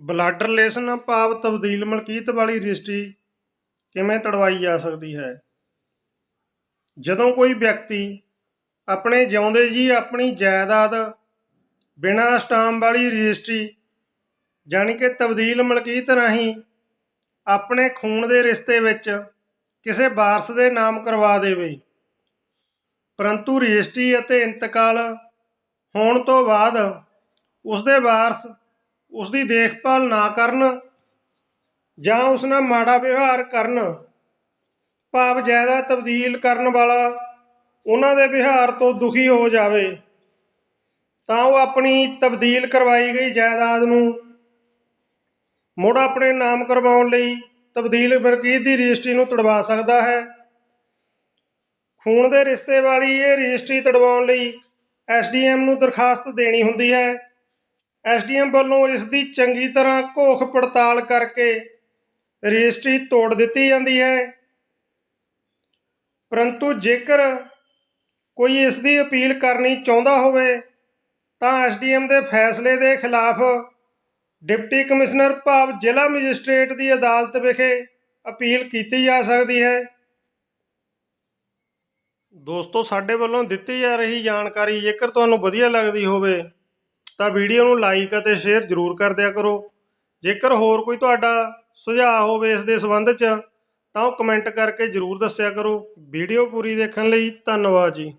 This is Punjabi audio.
ਬਲੱਡ ਰਿਲੇਸ਼ਨ ਭਾਵ ਤਬਦੀਲ ਮਲਕੀਤ ਵਾਲੀ ਰਜਿਸਟਰੀ ਕਿਵੇਂ ਤੜਵਾਈ ਜਾ ਸਕਦੀ ਹੈ? ਜਦੋਂ ਕੋਈ ਵਿਅਕਤੀ ਆਪਣੇ ਜਿਉਂਦੇ ਜੀ ਆਪਣੀ ਜਾਇਦਾਦ ਬਿਨਾਂ ਸਟਾਮ ਵਾਲੀ ਰਜਿਸਟਰੀ ਜਾਣੀ ਕਿ ਤਬਦੀਲ ਮਲਕੀਤ ਰਾਹੀਂ ਆਪਣੇ ਖੂਨ ਦੇ ਰਿਸ਼ਤੇ ਵਿੱਚ ਕਿਸੇ ਵਾਰਸ ਦੇ ਨਾਮ ਕਰਵਾ ਦੇਵੇ, ਪਰੰਤੂ ਰਜਿਸਟਰੀ ਅਤੇ ਇੰਤਕਾਲ ਹੋਣ ਤੋਂ ਬਾਅਦ ਉਸ ਦੇ ਵਾਰਸ ਉਸ ਦੀ ਦੇਖਭਾਲ ਨਾ ਕਰਨ ਜਾਂ ਉਸ ਨਾਲ ਮਾੜਾ ਵਿਵਹਾਰ ਕਰਨ, ਭਾਵ ਜ਼ਿਆਦਾ ਤਬਦੀਲ ਕਰਨ ਵਾਲਾ ਉਹਨਾਂ ਦੇ ਵਿਹਾਰ ਤੋਂ ਦੁਖੀ ਹੋ ਜਾਵੇ, ਤਾਂ ਉਹ ਆਪਣੀ ਤਬਦੀਲ ਕਰਵਾਈ ਗਈ ਜਾਇਦਾਦ ਨੂੰ ਮੁੜ ਆਪਣੇ ਨਾਮ ਕਰਵਾਉਣ ਲਈ ਤਬਦੀਲ ਬਰਕੀਤ ਦੀ ਰਜਿਸਟਰੀ ਨੂੰ ਤੜਵਾ ਸਕਦਾ ਹੈ। ਖੂਨ ਦੇ ਰਿਸ਼ਤੇ ਵਾਲੀ ਇਹ ਰਜਿਸਟਰੀ ਤੜਵਾਉਣ ਲਈ ਐਸਡੀਐਮ ਨੂੰ ਦਰਖਾਸਤ ਦੇਣੀ ਹੁੰਦੀ ਹੈ। ਐਸਡੀਐਮ ਵੱਲੋਂ ਇਸ ਦੀ ਚੰਗੀ ਤਰ੍ਹਾਂ ਘੋਖ ਪੜਤਾਲ ਕਰਕੇ ਰਜਿਸਟਰੀ ਤੋੜ ਦਿੱਤੀ ਜਾਂਦੀ ਹੈ। ਪਰੰਤੂ ਜੇਕਰ ਕੋਈ ਇਸ ਦੀ ਅਪੀਲ ਕਰਨੀ ਚਾਹੁੰਦਾ ਹੋਵੇ, ਤਾਂ ਐਸਡੀਐਮ ਦੇ ਫੈਸਲੇ ਦੇ ਖਿਲਾਫ ਡਿਪਟੀ ਕਮਿਸ਼ਨਰ ਭਾਵ ਜ਼ਿਲ੍ਹਾ ਮੈਜਿਸਟ੍ਰੇਟ ਦੀ ਅਦਾਲਤ ਵਿਖੇ ਅਪੀਲ ਕੀਤੀ ਜਾ ਸਕਦੀ ਹੈ। ਦੋਸਤੋ, ਸਾਡੇ ਵੱਲੋਂ ਦਿੱਤੀ ਜਾ ਰਹੀ ਜਾਣਕਾਰੀ ਜੇਕਰ ਤੁਹਾਨੂੰ ਵਧੀਆ ਲੱਗਦੀ ਹੋਵੇ ਤਾਂ ਵੀਡੀਓ ਨੂੰ ਲਾਈਕ ਅਤੇ ਸ਼ੇਅਰ ਜ਼ਰੂਰ ਕਰ ਦਿਆ ਕਰੋ। ਜੇਕਰ ਹੋਰ ਕੋਈ ਤੁਹਾਡਾ ਸੁਝਾਅ ਹੋਵੇ ਇਸ ਦੇ ਸੰਬੰਧ 'ਚ, ਤਾਂ ਉਹ ਕਮੈਂਟ ਕਰਕੇ ਜ਼ਰੂਰ ਦੱਸਿਆ ਕਰੋ। ਵੀਡੀਓ ਪੂਰੀ ਦੇਖਣ ਲਈ ਧੰਨਵਾਦ ਜੀ।